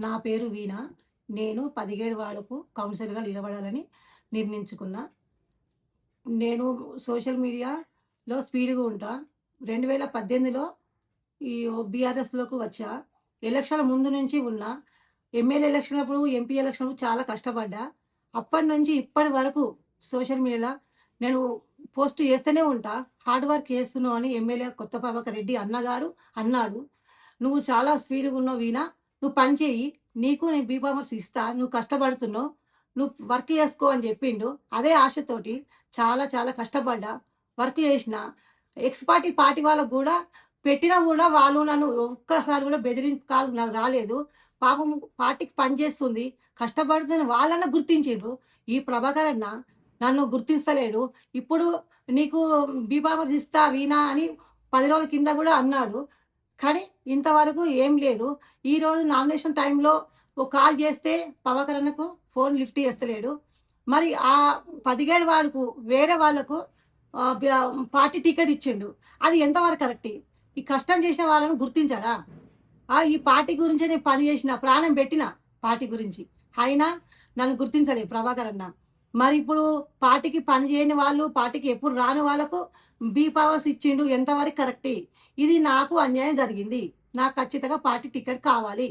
నా పేరు వీణ. నేను పదిహేడు వాడకు కౌన్సిలర్గా నిలబడాలని నిర్ణయించుకున్నా. నేను సోషల్ మీడియాలో స్పీడ్గా ఉంటా. రెండు వేల పద్దెనిమిదిలో ఈ బీఆర్ఎస్లోకి వచ్చా. ఎలక్షన్ల ముందు నుంచి ఉన్నా. ఎమ్మెల్యే ఎలక్షన్ అప్పుడు ఎంపీ ఎలక్షన్ చాలా కష్టపడ్డా. అప్పటి నుంచి ఇప్పటి వరకు సోషల్ మీడియాలో నేను పోస్ట్ చేస్తూనే ఉంటా. హార్డ్ వర్క్ చేస్తున్నావు అని ఎమ్మెల్యే కొత్త ప్రభాకర్ రెడ్డి అన్నగారు అన్నాడు. నువ్వు చాలా స్పీడ్గా ఉన్నావు వీణా. నువ్వు పని చేయి నీకు నేను బీపామర్స్ ఇస్తా నువ్వు కష్టపడుతున్నావు నువ్వు వర్క్ చేసుకో అని చెప్పిండు. అదే ఆశతోటి చాలా చాలా కష్టపడ్డా. వర్క్ చేసిన ఎక్స్ పార్టీ పార్టీ వాళ్ళకు కూడా పెట్టినా కూడా వాళ్ళు నన్ను ఒక్కసారి కూడా బెదిరించాలి నాకు రాలేదు. పాపం పార్టీకి పని చేస్తుంది కష్టపడుతున్న వాళ్ళన్న గుర్తించారు ఈ ప్రభాకర్ అన్న నన్ను గుర్తిస్తలేడు. ఇప్పుడు నీకు బీపామర్స్ ఇస్తా వీణా అని పది రోజుల కింద కూడా అన్నాడు. కానీ ఇంతవరకు ఏం లేదు. ఈరోజు నామినేషన్ టైంలో ఓ కాల్ చేస్తే పవకరణకు ఫోన్ లిఫ్ట్ చేస్తలేడు. మరి ఆ పదిహేడు వాడుకు వేరే వాళ్ళకు పార్టీ టికెట్ ఇచ్చిండు. అది ఎంతవరకు కరెక్ట్? ఈ కష్టం చేసిన వాళ్ళని గుర్తించాడా? ఈ పార్టీ గురించి నేను పని చేసిన ప్రాణం పెట్టిన పార్టీ గురించి. అయినా నన్ను గుర్తించలేదు ప్రభాకర్ అన్న మరి ఇప్పుడు పార్టీకి పని చేయని వాళ్ళు పార్టీకి ఎప్పుడు రాని వాళ్ళకు బీ పవర్స్ ఇచ్చిండు ఎంతవరకు కరెక్ట్? ఇది నాకు అన్యాయం జరిగింది. నాకు ఖచ్చితంగా పార్టీ టికెట్ కావాలి.